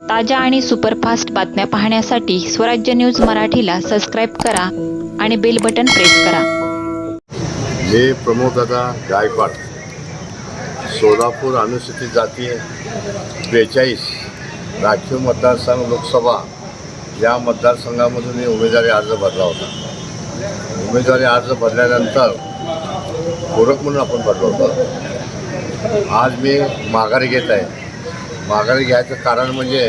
ताज्या आणि सुपरफास्ट बातम्या पाहण्यासाठी स्वराज्य न्यूज मराठीला सबस्क्राईब करा आणि बेल बटन प्रेस करा. मी प्रमोददादा गायकवाड. सोलापूर अनुसूचित जाती बेचाळीस राखीव मतदारसंघ लोकसभा या मतदारसंघामधून मी उमेदवारी अर्ज भरला होता. उमेदवारी अर्ज भरल्यानंतर पूरक म्हणून आपण भरलो होतो. आज मी माघारी घेत आहे. माघारी घ्यायचं कारण म्हणजे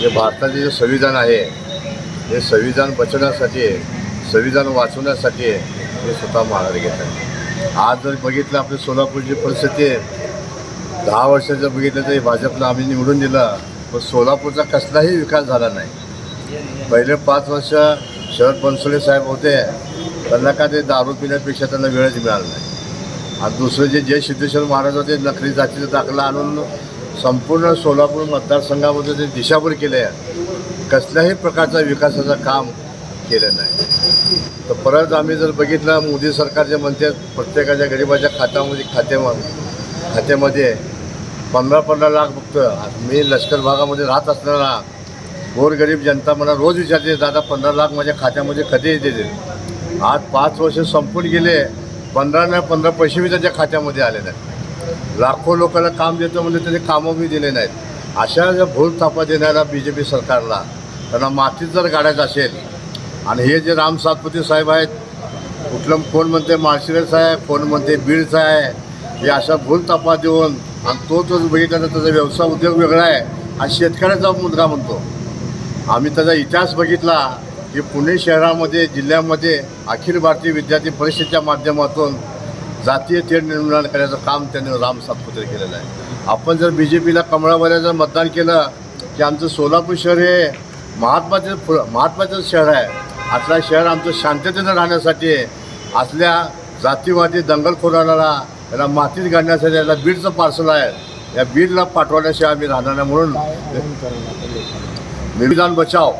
जे भारताचे जे संविधान आहे हे संविधान बचवण्यासाठी आहे संविधान वाचवण्यासाठी हे स्वतः माघारी घेत आहे आज जर बघितलं आपली सोलापूरची परिस्थिती आहे दहा वर्षाचं बघितलं तरी भाजपला आम्ही निवडून दिलं पण सोलापूरचा कसलाही विकास झाला नाही. पहिले पाच वर्ष शरद बनसोडे साहेब होते त्यांना का ते दारू पिण्यापेक्षा त्यांना वेळच मिळाला नाही. आणि दुसरे जे जय सिद्धेश्वर महाराज होते नकली जातीचा दाखला आणून संपूर्ण सोलापूर मतदारसंघामध्ये ते दिशाभूल केले आहे कसल्याही प्रकारचा विकासाचं काम केलं नाही. तर परत आम्ही जर बघितलं मोदी सरकार जे म्हणते प्रत्येकाच्या गरिबाच्या खात्यामध्ये खात्याम खात्यामध्ये पंधरा पंधरा लाख फक्त. मी लष्कर भागामध्ये राहत असणारा गोरगरीब जनता मला रोज विचारते दादा पंधरा लाख माझ्या खात्यामध्ये कधी येते आज पाच वर्ष संपून गेले पंधरा नाही पंधरा पैसे मी त्याच्या खात्यामध्ये आले नाही लाखो लोकांना काम देतो म्हणजे त्याचे कामं मी दिले नाहीत. अशा ज्या भूल थापा देणाऱ्या बी जे पी सरकारला त्यांना मातीत जर गाडायचं असेल आणि हे जे राम सातपुते साहेब आहेत कुठलं कोण म्हणते माळशिरस आहे कोण म्हणते बीडचा आहे हे अशा भूल देऊन आणि तो तो बघितला तर त्याचा व्यवसाय उद्योग वेगळा आहे आणि शेतकऱ्याचा मुलगा म्हणतो. आम्ही त्याचा इतिहास बघितला की पुणे शहरामध्ये जिल्ह्यामध्ये अखिल भारतीय विद्यार्थी परिषदेच्या माध्यमातून जातीय तेढ निर्माण करण्याचं काम त्यांनी राम सातपुते केलेलं आहे. आपण जर बी जे पीला कमळावाल्याचं मतदान केलं की आमचं सोलापूर शहर हे महात्माचं फु महात्माचं शहर आहे. आपला शहर आमचं शांततेनं राहण्यासाठी आहे. असल्या जातीवादी दंगलखोराला याला मातीत गाडण्यासाठी याला बीडचं पार्सल आहे. या बीडला पाठवण्याशिवाय आम्ही राहणार नाही म्हणून निविदान बचाव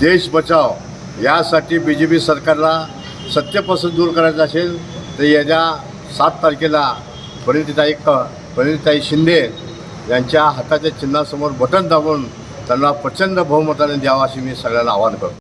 देश बचाव यासाठी बी जे पी सरकारला सत्तेपासून दूर करायचं असेल तर येत्या सात तारखेला परिणितीताई क परिणितीताई शिंदे यांच्या हाताच्या चिन्हासमोर बटन दाबून त्यांना प्रचंड बहुमताने द्यावा अशी मी सगळ्यांना आवाहन करतो.